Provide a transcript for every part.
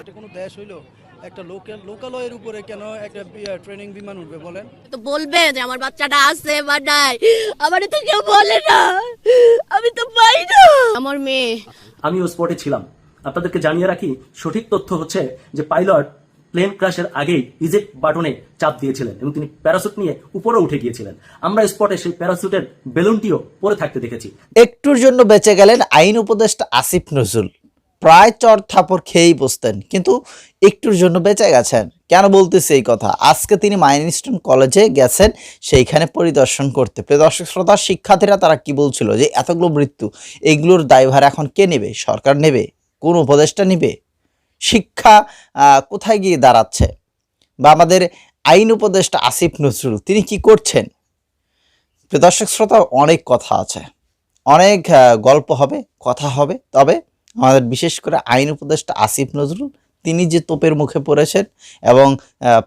এটা কোনো দেশ হইল একটা লোকাল লোকালয়ের উপরে কেন একটা ট্রেনিং বিমান উঠবে বলেন? তো বলবে যে আমার বাচ্চাটা আছে বা নাই। আমার তো কেউ বলে না। আমি তো পাই না। আমার মেয়ে। আমিও স্পটে ছিলাম। আপনাদেরকে জানিয়ে রাখি সঠিক তথ্য হচ্ছে যে পাইলট প্লেন ক্রাশের আগেই ইজেক্ট বাটনে চাপ দিয়েছিলেন এবং তিনি প্যারাসুট নিয়ে উপরে উঠে গিয়েছিলেন। আমরা স্পটে সেই প্যারাসুটের বেলুনটিও পরে থাকতে দেখেছি। একটুর জন্য বেঁচে গেলেন আইন উপদেষ্টা আসিফ নজরুল। প্রায় চর থাপড় খেয়েই বসতেন, কিন্তু একটুর জন্য বেঁচে গেছেন। কেন বলতেছি এই কথা? আজকে তিনি মাইনস্টোন কলেজে গেছেন, সেইখানে পরিদর্শন করতে। প্রিয় দর্শক শ্রোতা, শিক্ষার্থীরা তারা কি বলছিল? যে এতগুলো মৃত্যু, এগুলোর দায়ভার এখন কে নেবে? সরকার নেবে? কোন উপদেষ্টা নেবে? শিক্ষা কোথায় গিয়ে দাঁড়াচ্ছে? বা আমাদের আইন উপদেষ্টা আসিফ নজরুল, তিনি কি করছেন? দর্শক শ্রোতা, অনেক কথা আছে। অনেক গল্প হবে, কথা হবে, তবে আমাদের বিশেষ করে আইন উপদেষ্টা আসিফ নজরুল, তিনি যে তোপের মুখে পড়েছেন এবং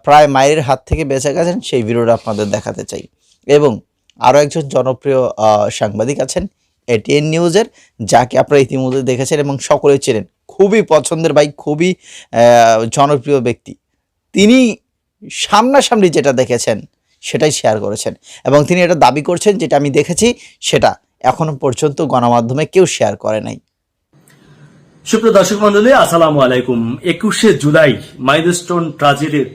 প্রায় মায়ের হাত থেকে বেঁচে গেছেন, সেই ভিডিওটা আপনাদের দেখাতে চাই। এবং আরও একজন জনপ্রিয় সাংবাদিক আছেন, এটিএন নিউজের, যাকে আপনারা ইতিমধ্যে দেখেছেন এবং সকলে চেনেন। খুবই পছন্দের ভাই, খুবই জনপ্রিয় ব্যক্তি। তিনি সামনাসামনি যেটা দেখেছেন, সেটাই শেয়ার করেছেন এবং তিনি এটা দাবি করছেন, যেটা আমি দেখেছি, সেটা এখনও পর্যন্ত গণমাধ্যমে কেউ শেয়ার করে নাই। সুপ্রিয় দর্শক মন্ডলী আসসালামু আলাইকুম। একুশে জুলাই মাইলস্টোন ট্রাজেডির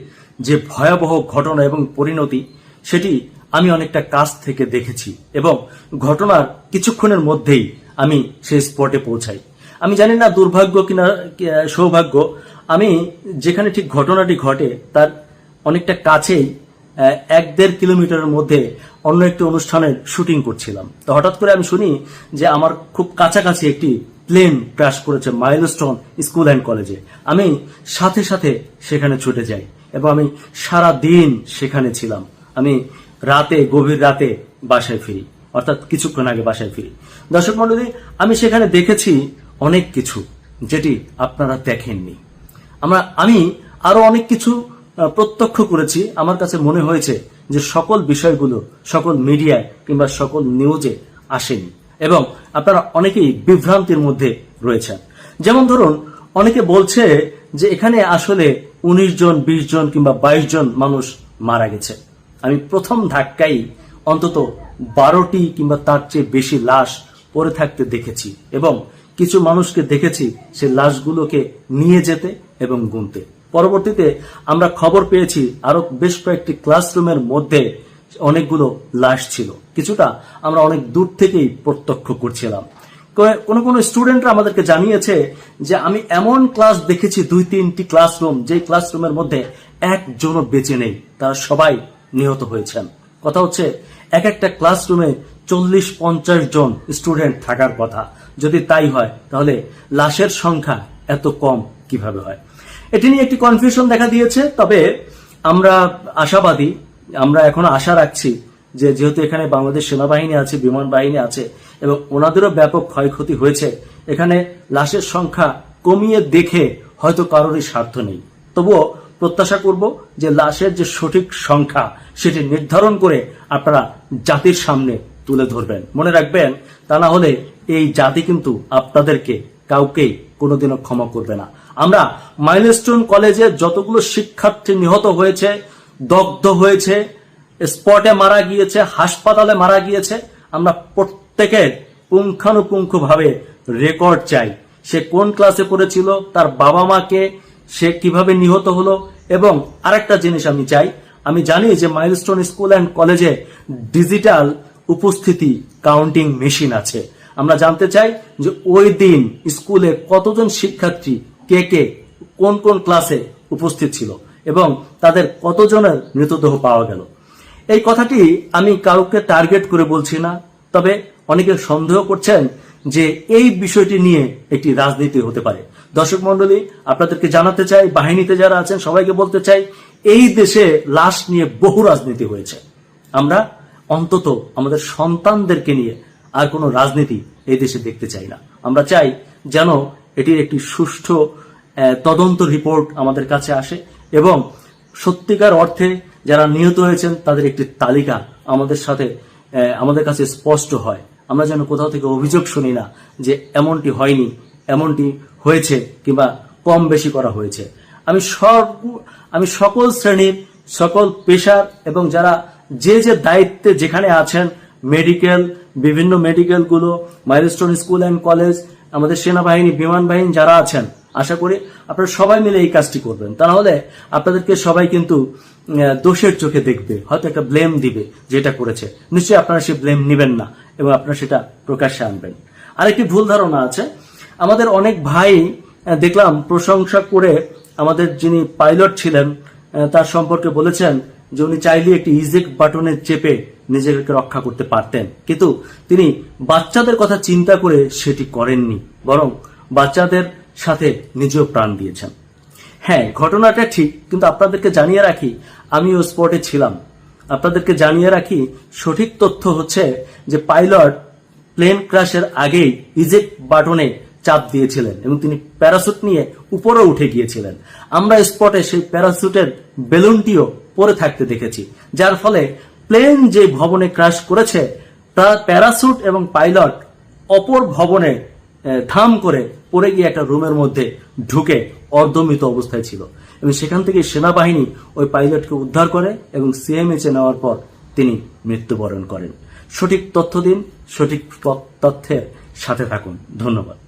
যে ভয়াবহ ঘটনা এবং পরিণতি, সেটি আমি অনেকটা কাছ থেকে দেখেছি এবং ঘটনার কিছুক্ষণের মধ্যেই আমি সেই স্পটে পৌঁছাই। আমি জানি না দুর্ভাগ্য কিনা সৌভাগ্য। আমি যেখানে ঠিক ঘটনাটি ঘটে, তার অনেকটা কাছেই এক দেড় কিলোমিটারের মধ্যে অন্য একটি অনুষ্ঠানের শুটিং করছিলাম। তো হঠাৎ করে আমি শুনি যে আমার খুব কাছাকাছি একটি প্লেন ক্র্যাশ করেছে মাইলস্টোন স্কুল অ্যান্ড কলেজে। আমি সাথে সাথে সেখানে ছুটে যাই এবং আমি সারা দিন সেখানে ছিলাম। আমি রাতে, গভীর রাতে বাসায় ফিরি, অর্থাৎ কিছুক্ষণ আগে বাসায় ফিরি। দর্শক মন্ডলী আমি সেখানে দেখেছি অনেক কিছু যেটি আপনারা দেখেননি। আমরা, আমি আরও অনেক কিছু প্রত্যক্ষ করেছি। আমার কাছে মনে হয়েছে যে সকল বিষয়গুলো সকল মিডিয়ায় কিংবা সকল নিউজে আসেনি এবং আপনারা অনেকেই বিভ্রান্তির মধ্যে রয়েছেন। যেমন ধরুন, অনেকে বলছে যে এখানে আসলে উনিশ জন, বিশ জন কিংবা বাইশ জন মানুষ মারা গেছে। আমি প্রথম ধাক্কাই অন্তত বারোটি কিংবা তার চেয়ে বেশি লাশ পড়ে থাকতে দেখেছি এবং কিছু মানুষকে দেখেছি সে লাশগুলোকে নিয়ে যেতে এবং গুনতে। পরবর্তীতে আমরা খবর পেয়েছি আরও বেশ কয়েকটি ক্লাসরুমের মধ্যে অনেকগুলো লাশ ছিল। কিছুটা আমরা অনেক দূর থেকেই প্রত্যক্ষ করছিলাম। কোনো কোনো স্টুডেন্টরা আমাদেরকে জানিয়েছে যে আমি এমন ক্লাস দেখেছি দুই, তিনটি ক্লাসরুম যে ক্লাসরুমের মধ্যে একজনও বেঁচে নেই, তারা সবাই নিহত হয়েছেন। কথা হচ্ছে, এক একটা ক্লাসরুমে চল্লিশ, পঞ্চাশ জন স্টুডেন্ট থাকার কথা। যদি তাই হয়, তাহলে লাশের সংখ্যা এত কম কীভাবে হয়? এটি নিয়ে একটি কনফিউশন দেখা দিয়েছে, তবে আমরা আশাবাদী, আমরা এখনও আশা রাখছি যে যেহেতু এখানে বাংলাদেশ সেনাবাহিনী আছে, বিমান বাহিনী আছে, এবং ওনাদেরও ব্যাপক ক্ষয়ক্ষতি হয়েছে, এখানে লাশের সংখ্যা কমিয়ে দেখে হয়তো কারোরই স্বার্থ নেই। তবুও প্রত্যাশা করব যে লাশের যে সঠিক সংখ্যা, সেটি নির্ধারণ করে আপনারা জাতির সামনে তুলে ধরবেন। মনে রাখবেন, তা না হলে এই জাতি কিন্তু আপনাদেরকে কাউকেই কোনোদিনও ক্ষমা করবে না। আমরা মাইলস্টোন কলেজে যতগুলো শিক্ষার্থী নিহত হয়েছে, দগ্ধ হয়েছে, স্পটে মারা গিয়েছে, হাসপাতালে মারা গিয়েছে, আমরা প্রত্যেকের পুঙ্খানুপুঙ্খ ভাবে রেকর্ড চাই, সে কোন ক্লাসে পড়েছিল, তার বাবা মাকে সে কীভাবে নিহত হলো, এবং আরেকটা জিনিস আমি চাই, আমি জানি যে মাইলস্টোন স্কুল অ্যান্ড কলেজে ডিজিটাল উপস্থিতি কাউন্টিং মেশিন আছে। আমরা জানতে চাই যে ওই দিন স্কুলে কতজন শিক্ষার্থী কে কে কোন কোন ক্লাসে উপস্থিত ছিল এবং তাদের কতজনের মৃতদেহ পাওয়া গেল। এই কথাটি আমি কাউকে টার্গেট করে বলছি না, তবে অনেকে সন্দেহ করছেন যে এই বিষয়টি নিয়ে একটি রাজনীতি হতে পারে। দর্শক মন্ডলী আপনাদেরকে জানাতে চাই, বাহিনীতে যারা আছেন, সবাইকে বলতে চাই, এই দেশে লাশ নিয়ে বহু রাজনীতি হয়েছে। আমরা অন্তত আমাদের সন্তানদেরকে নিয়ে আর কোনো রাজনীতি এই দেশে দেখতে চাই না। আমরা চাই যেন এটির একটি সুষ্ঠু তদন্ত রিপোর্ট আমাদের কাছে আসে এবং সত্যিকার অর্থে যারা নিহত হয়েছেন তাদের একটি তালিকা আমাদের সাথে আমাদের কাছে স্পষ্ট হয়। আমরা যেন কোথাও থেকে অভিযোগ শুনি না যে এমনটি হয়নি, এমনটি হয়েছে কিংবা কম বেশি করা হয়েছে। আমি সব আমি সকল শ্রেণির, সকল পেশার এবং যারা যে যে দায়িত্বে যেখানে আছেন মেডিকেল বিভিন্ন মেডিকেলগুলো মাইলস্টোন স্কুল অ্যান্ড কলেজ আমাদের সেনাবাহিনী, বিমান বাহিনী যারা আছেন, আশা করি আপনারা সবাই মিলে এই কাজটি করবেন। তা আপনাদেরকে সবাই কিন্তু দোষের চোখে দেখবে, হয়তো একটা ব্লেম দিবে যেটা করেছে। নিশ্চয়ই আপনারা সে ব্লেম নেবেন না এবং আপনারা সেটা প্রকাশ্যে আনবেন। আরেকটি ভুল ধারণা আছে। আমাদের অনেক ভাই দেখলাম প্রশংসা করে আমাদের যিনি পাইলট ছিলেন তার সম্পর্কে বলেছেন যে উনি চাইলে একটি ইজেক্ট বাটনে চেপে নিজেকে রক্ষা করতে পারতেন। কিন্তু তিনি বাচ্চাদের কথা চিন্তা করে সেটি করেননি, বরং বাচ্চাদের সাথে নিজেও প্রাণ দিয়েছেন। হ্যাঁ ঘটনাটা ঠিক, কিন্তু আপনাদেরকে জানিয়ে রাখি আমি ও স্পটে ছিলাম। আপনাদেরকে জানিয়ে রাখি, সঠিক তথ্য হচ্ছে যে পাইলট প্লেন ক্রাশের আগেই ইজেক্ট বাটনে চাপ দিয়েছিলেন এবং তিনি প্যারাসুট নিয়ে উপরে উঠে গিয়েছিলেন। আমরা স্পটে সেই প্যারাসুটের বেলুনটিও পরে থাকতে দেখেছি যার ফলে প্লেন যে ভবনে ক্রাশ করেছে তার প্যারাসুট এবং পাইলট অপর ভবনে ধাম করে পড়ে গিয়ে একটা রুমের মধ্যে ঢুকে অর্ধমিত অবস্থায় ছিল এবং সেখান থেকে সেনাবাহিনী ওই পাইলটকে উদ্ধার করে এবং সিএমএচে নেওয়ার পর তিনি মৃত্যুবরণ করেন সঠিক তথ্য দিন সঠিক তথ্যের সাথে থাকুন ধন্যবাদ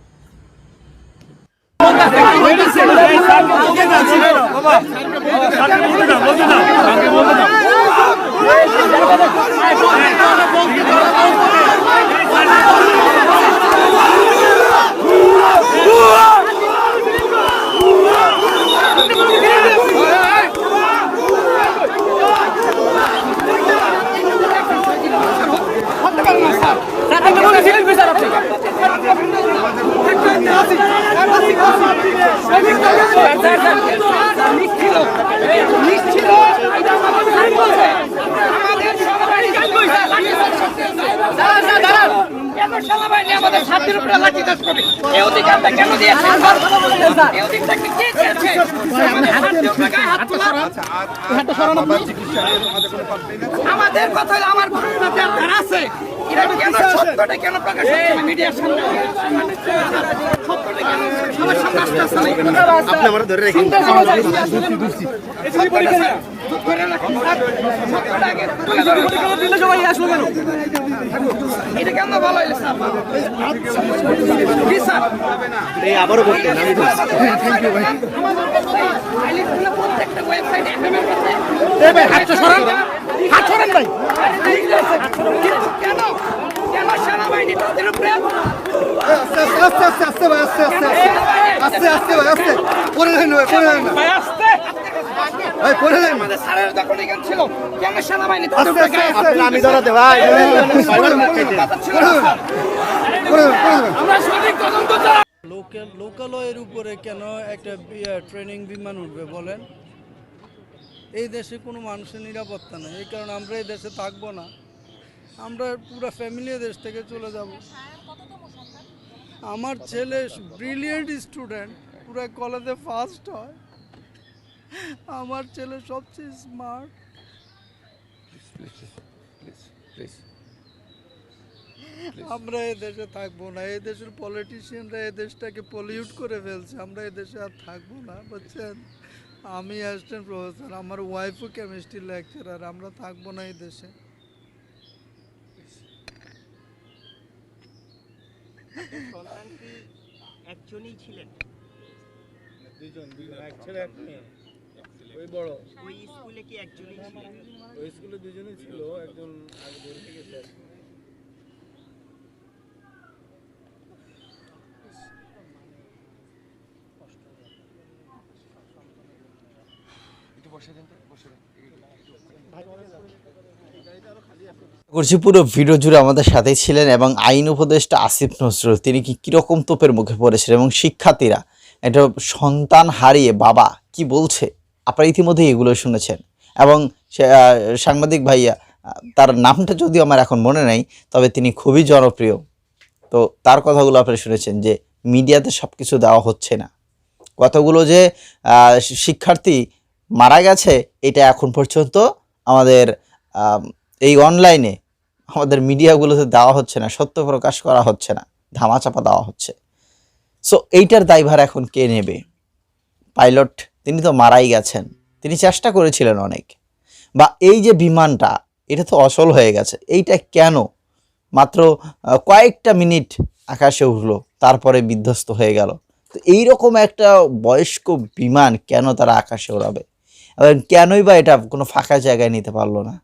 আমাদের ছাত্রের উপরে লাঠি চাষ করবে এই অধিকারটা কেন দিয়েছে এই অধিকারটা কে আমাদের কথা হলো আমার ঘটনা যার আছে এরা কেন সত্যটা কেন প্রকাশ মিডিয়ার সামনে আপনি আমার ধরে স্যার আবারও বলতেন আমি প্রত্যেকটা ওয়েবসাইটে হাত সরান। হাত সরান ভাই। কেন? কেন সেনাবাহিনী তাদের উপরে আস্তে আস্তে আস্তে আস্তে ভাই আস্তে আস্তে আস্তে। আস্তে ভাই আস্তে। পরে দেন ভাই পরে দেন ভাই আসতে। ভাই পরে দেন আমাদের স্যারের দখল এখানে ছিল কেন সেনাবাহিনী তাদের আস্তে আস্তে। আমি ধরাতে ভাই আমরা সঠিক তদন্ত চাই। লোকাল লোকালয়ের উপরে কেন একটা ট্রেনিং বিমান উঠবে বলেন? এই দেশে কোনো মানুষের নিরাপত্তা নেই। এই কারণে আমরা এই দেশে থাকব না। আমরা পুরো ফ্যামিলি দেশ থেকে চলে যাব। আমার ছেলে ব্রিলিয়েন্ট স্টুডেন্ট পুরো কলেজে ফার্স্ট হয়। আমার ছেলে সবচেয়ে স্মার্ট আমরা এ দেশে থাকব না, এই দেশের পলিটিশিয়ানরা এই দেশটাকে পলিউট করে ফেলছে, আমরা এই দেশে আর থাকব না, বুঝছেন? আমি অ্যাসিস্ট্যান্ট প্রফেসর আমার ওয়াইফও কেমিস্ট্রি লেকচারার আমরা থাকব না এই দেশে। একজনই ছিলেন। দুইজন দুইজন। এক ছেলে এক মেয়ে। ওই বড়। ওই স্কুলে কি একজনই ছিলেন ওই স্কুলে দুজনেই ছিল। একজন আগে বের হয়ে গেছে করছি পুরো ভিডিও জুড়ে আমাদের সাথেই ছিলেন এবং আইন উপদেষ্টা আসিফ নজরুল। তিনি কি কীরকম তোপের মুখে পড়েছেন এবং শিক্ষার্থীরা এটা সন্তান হারিয়ে বাবা কি বলছে? আপনারা ইতিমধ্যে এগুলো শুনেছেন। এবং সাংবাদিক ভাইয়া তার নামটা যদিও আমার এখন মনে নেই তবে তিনি খুবই জনপ্রিয়। তো তার কথাগুলো আপনারা শুনেছেন যে মিডিয়াতে সব কিছু দেওয়া হচ্ছে না। কতগুলো যে শিক্ষার্থী মারা গেছে এটা এখন পর্যন্ত আমাদের আম, এই অনলাইনে আমাদের মিডিয়াগুলোতে দেওয়া হচ্ছে না, সত্য প্রকাশ করা হচ্ছে না, ধামাচাপা দেওয়া হচ্ছে। সো এইটার দায়ভার এখন কে নেবে? পাইলট, তিনি তো মারাই গেছেন, তিনি চেষ্টা করেছিলেন অনেক। বা এই যে বিমানটা, এটা তো অসল হয়ে গেছে, এইটা কেন? মাত্র কয়েকটা মিনিট আকাশে উঠল, তারপরে বিধ্বস্ত হয়ে গেল। তো এইরকম একটা বয়স্ক বিমান কেন তারা আকাশে ওড়াবে? এবং কেনই বা এটা কোনো ফাঁকা জায়গায় নিতে পারল না?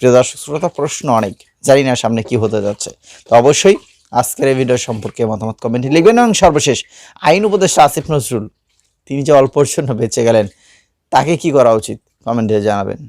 প্রিয় দর্শক শ্রোতা, প্রশ্ন অনেক। জানি না সামনে কি হতে যাচ্ছে। তো অবশ্যই আজকের এই ভিডিও সম্পর্কে মতামত কমেন্টে লিখবেন এবং সর্বশেষ আইন উপদেষ্টা আসিফ নজরুল, তিনি যে অল্পর জন্য বেঁচে গেলেন, তাকে কি করা উচিত? কমেন্টে জানাবেন।